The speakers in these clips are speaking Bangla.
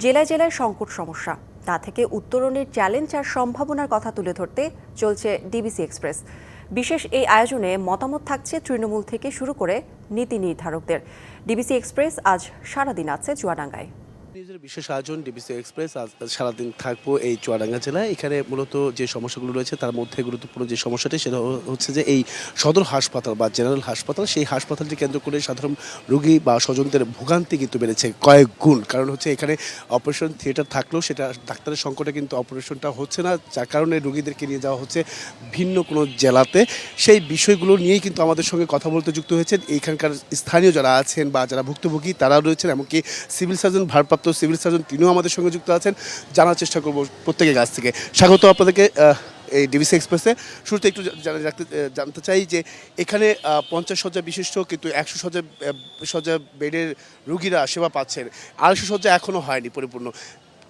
জেলায় জেলায় সংকট সমস্যা। তা থেকে উত্তরণের চ্যালেঞ্জ আর সম্ভাবনার কথা তুলে ধরতে চলছে ডিবিসি এক্সপ্রেস বিশেষ এই আয়োজনে মতামত থাকছে তৃণমূল থেকে শুরু করে নীতি নির্ধারকদের। ডিবিসি এক্সপ্রেস আজ সারাদিন আছে চুয়াডাঙ্গায়। নিজের বিশেষ আয়োজন ডিবিসি এক্সপ্রেস, আজ সারাদিন থাকব এই চুয়াডাঙ্গা জেলায়। এখানে মূলত যে সমস্যাগুলো রয়েছে, তার মধ্যে গুরুত্বপূর্ণ যে সমস্যাটি, সেটা হচ্ছে যে এই সদর হাসপাতাল বা জেনারেল হাসপাতাল, সেই হাসপাতালটি কেন্দ্র করে সাধারণ রোগী বা স্বজনদের ভোগান্তি কিন্তু বেড়েছে কয়েক গুণ কারণ হচ্ছে এখানে অপারেশন থিয়েটার থাকলেও সেটা ডাক্তারের সংকটে কিন্তু অপারেশনটা হচ্ছে না, যার কারণে রোগীদেরকে নিয়ে যাওয়া হচ্ছে ভিন্ন কোনো জেলাতে। সেই বিষয়গুলো নিয়েই কিন্তু আমাদের সঙ্গে কথা বলতে যুক্ত হয়েছেন। এইখানকার স্থানীয় যারা আছেন বা যারা ভুক্তভোগী, তারাও রয়েছেন, এমনকি সিভিল সার্জন ভারপ্রাপ্ত সিভিল সার্জন তিনিও আমাদের সঙ্গে যুক্ত আছেন, জানার চেষ্টা করব প্রত্যেকের কাছ থেকে। স্বাগত আপনাদেরকে এই ডিবিসি এক্সপ্রেসে। শুরুতে একটু জানতে চাই যে এখানে পঞ্চাশ শয্যা বিশিষ্ট কিন্তু একশো শয্যা শয্যা বেডের রুগীরা সেবা পাচ্ছেন। আড়াইশো শয্যা এখনও হয়নি পরিপূর্ণ।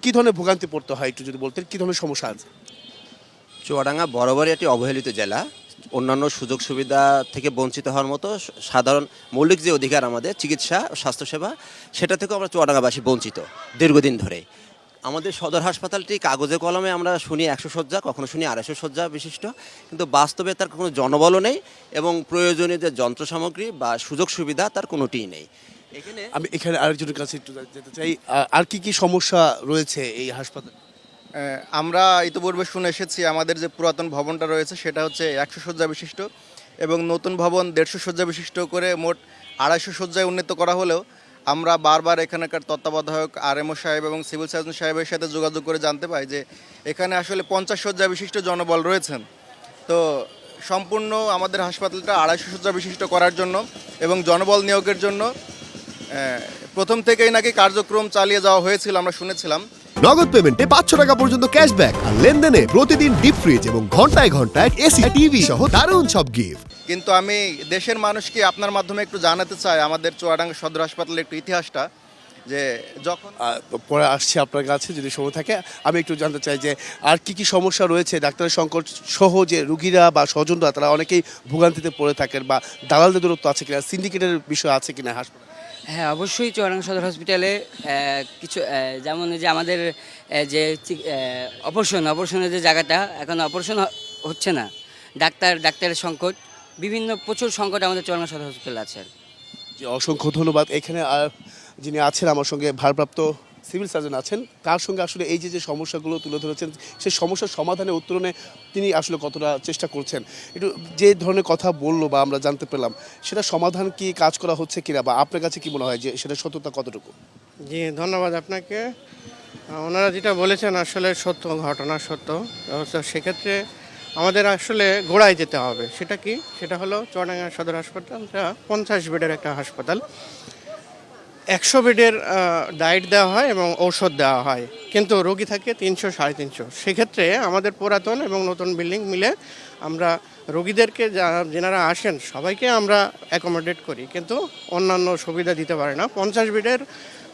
কী ধরনের ভোগান্তি পড়তে হয় একটু যদি বলতেন? কী ধরনের সমস্যা আছে? চুয়াডাঙ্গা বরাবরই একটি অবহেলিত জেলা। অন্যান্য সুযোগ সুবিধা থেকে বঞ্চিত হওয়ার মতো সাধারণ মৌলিক যে অধিকার আমাদের, চিকিৎসা, স্বাস্থ্যসেবা, সেটা থেকেও আমরা চুয়াডাঙ্গাবাসী বঞ্চিত দীর্ঘদিন ধরে। আমাদের সদর হাসপাতালটি কাগজে কলমে আমরা শুনি একশো শয্যা, কখনো শুনি আড়াইশো শয্যা বিশিষ্ট, কিন্তু বাস্তবে তার কোনো জনবলও নেই এবং প্রয়োজনীয় যে যন্ত্র সামগ্রী বা সুযোগ সুবিধা তার কোনোটিই নেই। এখানে আমি এখানে আরেকজনের কাছে একটু যেতে চাই আর কি কি সমস্যা রয়েছে এই হাসপাতালে? আমরা ইতিপূর্বে শুনে এসেছি আমাদের যে পুরাতন ভবনটা রয়েছে, সেটা হচ্ছে একশো শয্যা বিশিষ্ট এবং নতুন ভবন দেড়শো শয্যা বিশিষ্ট করে মোট আড়াইশো শয্যায় উন্নীত করা হলেও আমরা বারবার এখানকার তত্ত্বাবধায়ক আরএমও সাহেব এবং সিভিল সার্জন সাহেবের সাথে যোগাযোগ করে জানতে পাই যে এখানে আসলে পঞ্চাশ শয্যা বিশিষ্ট জনবল রয়েছেন। তো সম্পূর্ণ আমাদের হাসপাতালটা আড়াইশো শয্যা বিশিষ্ট করার জন্য এবং জনবল নিয়োগের জন্য প্রথম থেকেই নাকি কার্যক্রম চালিয়ে যাওয়া হয়েছিল, আমরা শুনেছিলাম। নগদ পেমেন্টে পাঁচশো টাকা পর্যন্ত ক্যাশব্যাক আর লেনদেনে প্রতিদিন ডিপ ফ্রিজ এবং ঘন্টায় ঘন্টায় এসি টিভি সহ দারুণ সব গিফট কিন্তু আমি দেশের মানুষকে আপনার মাধ্যমে একটু জানাতে চাই? আমাদের চুয়াডাঙ্গা সদর হাসপাতালের একটু ইতিহাসটা যে যখন পরে আসছি আপনার কাছে যদি সময় থাকে আমি একটু জানতে চাই যে আর কি কি সমস্যা রয়েছে? ডাক্তারের সংকট সহ যে রুগীরা বা স্বজনরা তারা অনেকেই ভোগান্তিতে পড়ে থাকেন বা দালালদের দূরত্ব আছে কিনা সিন্ডিকেটের বিষয় আছে কিনা হাসপাতালে? হ্যাঁ অবশ্যই চুয়াডাঙ্গা সদর হসপিটালে কিছু যেমন যে আমাদের যে অপারেশন, অপারেশনের যে জায়গাটা, এখন অপারেশন হচ্ছে না। ডাক্তার, ডাক্তারের সংকট, বিভিন্ন প্রচুর সংকট আমাদের চুয়াডাঙ্গা সদর হসপিটালে আছে। যে অসংখ্য ধন্যবাদ। এখানে আর যিনি আছেন, আমার সঙ্গে ভারপ্রাপ্ত সিভিল সার্জন আছেন, তার সঙ্গে আসলে এই যে যে সমস্যাগুলো তুলে ধরেছেন সেই সমস্যার সমাধানে উত্তরণে তিনি আসলে কতটা চেষ্টা করছেন। একটু যে ধরনের কথা বলল বা আমরা জানতে পেলাম, সেটা সমাধান কি কাজ করা হচ্ছে কিনা বা আপনার কাছে কি মনে হয় যে সেটা সত্যতা কতটুকু? জি, ধন্যবাদ আপনাকে। ওনারা যেটা বলেছেন, আসলে সত্য, ঘটনা সত্য। সেক্ষেত্রে আমাদের আসলে গোড়ায় যেতে হবে। সেটা কি? সেটা হলো চুয়াডাঙ্গা সদর হাসপাতালটা পঞ্চাশ বেডের একটা হাসপাতাল। একশো বেডের ডায়েট দেওয়া হয় এবং ঔষধ দেওয়া হয়। কিন্তু রোগী থাকে তিনশো, সাড়ে তিনশো। সেক্ষেত্রে আমাদের পুরাতন এবং নতুন বিল্ডিং মিলে আমরা রোগীদেরকে যেনারা আসেন, সবাইকে আমরা অ্যাকোমোডেট করি। কিন্তু অন্যান্য সুবিধা দিতে পারে না। পঞ্চাশ বেডের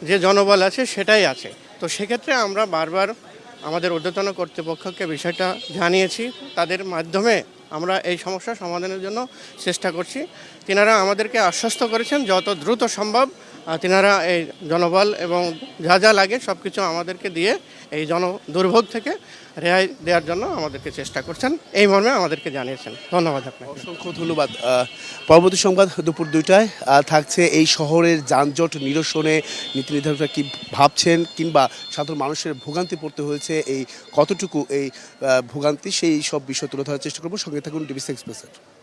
যে জনবল আছে, সেটাই আছে। তো সেক্ষেত্রে আমরা বারবার আমাদের ঊর্ধ্বতন কর্তৃপক্ষকে বিষয়টা জানিয়েছি। তাদের মাধ্যমে আমরা এই সমস্যা সমাধানের জন্য চেষ্টা করছি। তিনারা আমাদেরকে আশ্বস্ত করেছেন যত দ্রুত সম্ভব তিনারা এই জনবল এবং যা যা লাগে সব কিছু আমাদেরকে দিয়ে এই জন দুর্ভোগ থেকে রেহাই দেওয়ার জন্য আমাদেরকে চেষ্টা করছেন। এই মর্মে আমাদেরকে জানিয়েছেন। ধন্যবাদ আপনাকে। অসংখ্য ধন্যবাদ। পরবর্তী সংবাদ দুপুর দুইটায় থাকছে এই শহরের যানজট নিরসনে। নীতি নির্ধারকরা কি ভাবছেন কিংবা সাধারণ মানুষের ভোগান্তি পড়তে হয়েছে, এই কতটুকু এই ভোগান্তি, সেই সব বিষয় তুলে ধরার চেষ্টা করব। সঙ্গে Mehmet Akın Otobüs Ekspresi'dir.